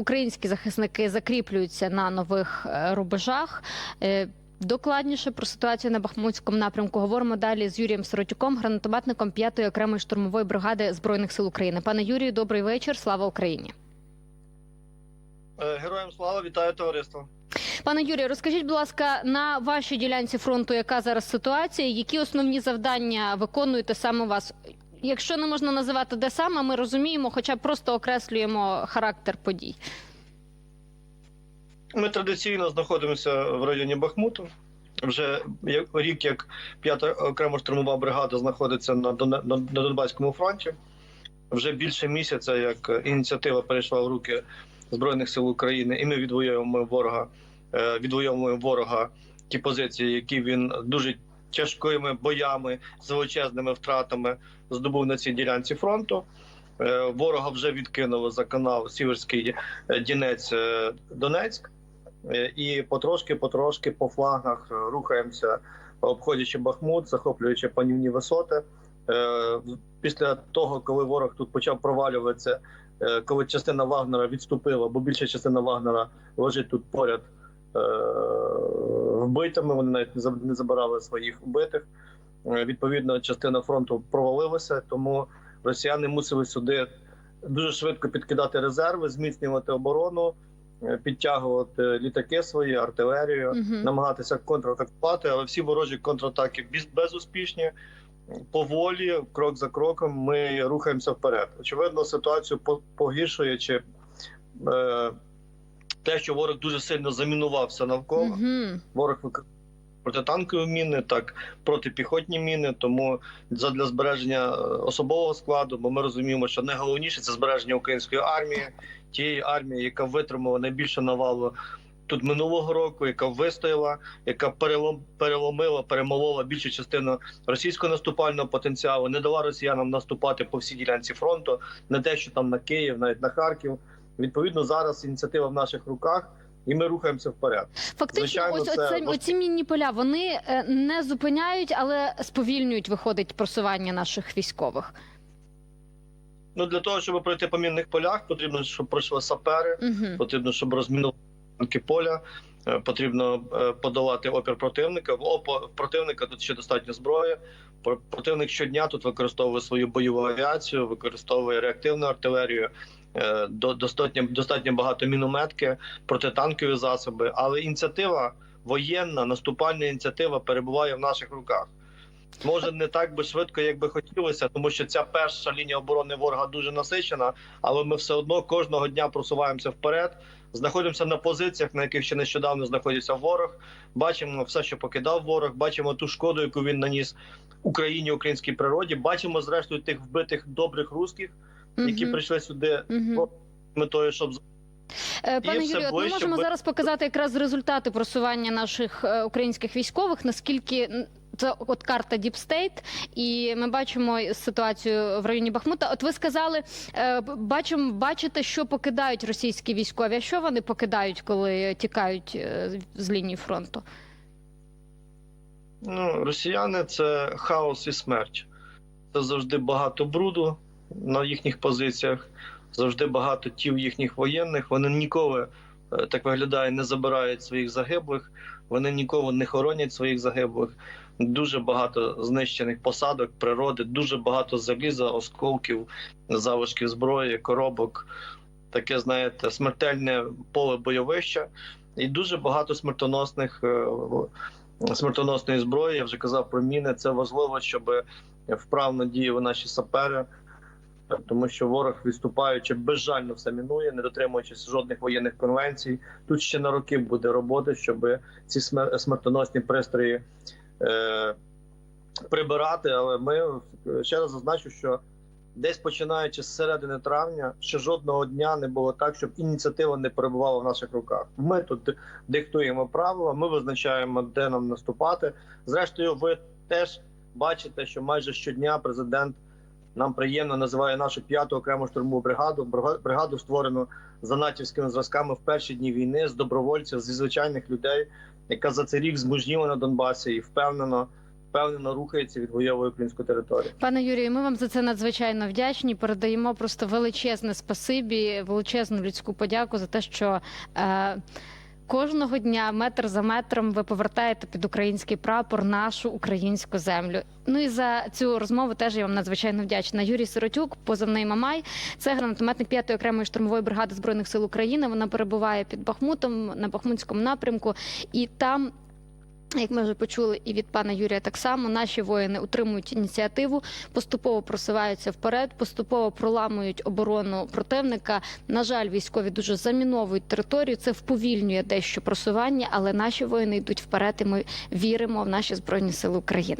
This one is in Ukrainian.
українські захисники закріплюються на нових е, рубежах. Е, Докладніше про ситуацію на Бахмутському напрямку говоримо далі з Юрієм Сиротюком, гранатометником 5-ї окремої штурмової бригади збройних сил України. Пане Юрію, добрий вечір. Слава Україні. Е, Героям слава, вітаю товариство. Пане Юрію, розкажіть, будь ласка, на вашій ділянці фронту, яка зараз ситуація? Які основні завдання виконуєте саме вас? Якщо не можна називати де саме, ми розуміємо, хоча просто окреслюємо характер подій. Ми традиційно знаходимося в районі Бахмуту. Вже рік, як п'ята окрема штурмова бригада знаходиться на Донбаському фронті. Вже більше місяця, як ініціатива перейшла в руки Збройних сил України, і ми відвоюємо ворога, е, відвоюємо ворога ті позиції, які він дуже тяжкими боями з величезними втратами здобув на цій ділянці фронту. Е, Ворога вже відкинули за канал Сіверський е, Дінець е, Донецьк. І потрошки, потрошки по флангах е, рухаємося, обходячи Бахмут, захоплюючи панівні висоти. Після того, коли ворог тут почав провалюватися, коли частина Вагнера відступила, бо більша частина Вагнера лежить тут поряд вбитими. Вони навіть не забирали своїх вбитих. Е, Відповідно, частина фронту провалилася, тому росіяни мусили сюди дуже швидко підкидати резерви, зміцнювати оборону, е, підтягувати літаки свої, артилерію, Мгм. намагатися контратакувати, але всі ворожі контратаки безуспішні. Поволі, крок за кроком, ми рухаємося вперед. Очевидно, ситуацію по- погіршуючи е, те, що ворог дуже сильно замінувався навколо. Мгм. Ворог використовує протитанкові міни, так протипіхотні міни. Тому задля збереження е, особового складу, бо ми розуміємо, що найголовніше це збереження української армії, тієї армії, яка витримала найбільше навалу тут минулого року, яка вистояла, яка перелом переломила, перемолола більшу частину російського наступального потенціалу, не дала росіянам наступати по всій ділянці фронту, не те, що там на Київ, навіть на Харків. Відповідно, зараз ініціатива в наших руках, і ми рухаємося вперед. Фактично, Звичайно, ось це оці мінні поля вони е, не зупиняють, але сповільнюють виходить просування наших військових. Ну для того, щоб пройти по мінних полях, потрібно, щоб пройшли сапери, Угу. потрібно, щоб розмінували поля. е, Потрібно е, подолати опір противника. В противника тут ще достатньо зброї. Противник щодня тут використовує свою бойову авіацію, використовує реактивну артилерію, достатньо достатньо багато мінометки, протитанкові засоби. Але ініціатива воєнна, наступальна ініціатива перебуває в наших руках. Може не так би швидко, як би хотілося, тому що ця перша лінія оборони ворога дуже насичена, але ми все одно кожного дня просуваємося вперед. Знаходимося на позиціях, на яких ще нещодавно знаходився ворог. Бачимо все, що покидав ворог. Бачимо ту шкоду, яку він наніс Україні, українській природі. Бачимо, зрештою, тих вбитих добрих русських, які прийшли сюди Угу. з метою, щоб Е, Пане Юрію, ми можемо бли- зараз показати якраз результати просування наших е, українських військових. Наскільки це от карта Deep State, і ми бачимо ситуацію в районі Бахмута. От ви сказали, е, бачимо, бачите, що покидають російські військові. А що вони покидають, коли тікають з лінії фронту? Ну, росіяни це хаос і смерть. Це завжди багато бруду на їхніх позиціях, завжди багато тіл їхніх воєнних. Вони ніколи е, так виглядає, не забирають своїх загиблих, вони ніколи не хоронять своїх загиблих. Дуже багато знищених посадок, природи, дуже багато заліза, осколків, залишків зброї, коробок. Таке, знаєте, смертельне поле бойовища, і дуже багато смертоносних е, смертоносної зброї. Я вже казав про міни. Це важливо, щоб вправно діяли наші сапери, тому що ворог, відступаючи, безжально все мінує, не дотримуючись жодних воєнних конвенцій. Тут ще на роки буде роботи, щоб ці смертоносні пристрої е, прибирати. Але ми ще раз зазначу, що. Десь починаючи з середини травня, ще жодного дня не було так, щоб ініціатива не перебувала в наших руках. Ми тут диктуємо правила, ми визначаємо, де нам наступати. Зрештою, ви теж бачите, що майже щодня президент нам приємно називає нашу п'яту окрему штурмову бригаду. Брига- Бригаду створено за натівськими зразками в перші дні війни з добровольців, зі звичайних людей, яка за цей рік змужніла на Донбасі і впевнено впевнено рухається, відвоює українську територію. Пане Юрію, ми вам за це надзвичайно вдячні. Передаємо просто величезне спасибі, величезну людську подяку за те, що е, кожного дня, метр за метром, ви повертаєте під український прапор нашу українську землю. Ну і за цю розмову теж я вам надзвичайно вдячна. Юрій Сиротюк, позивний Мамай, це гранатометник 5-ї окремої штурмової бригади збройних сил України. Вона перебуває під Бахмутом на Бахмутському напрямку, і там. Як ми вже почули, і від пана Юрія так само наші воїни утримують ініціативу, поступово просуваються вперед, поступово проламують оборону противника. На жаль, військові дуже заміновують територію. Це вповільнює дещо просування, але наші воїни йдуть вперед, і ми віримо в наші збройні сили України.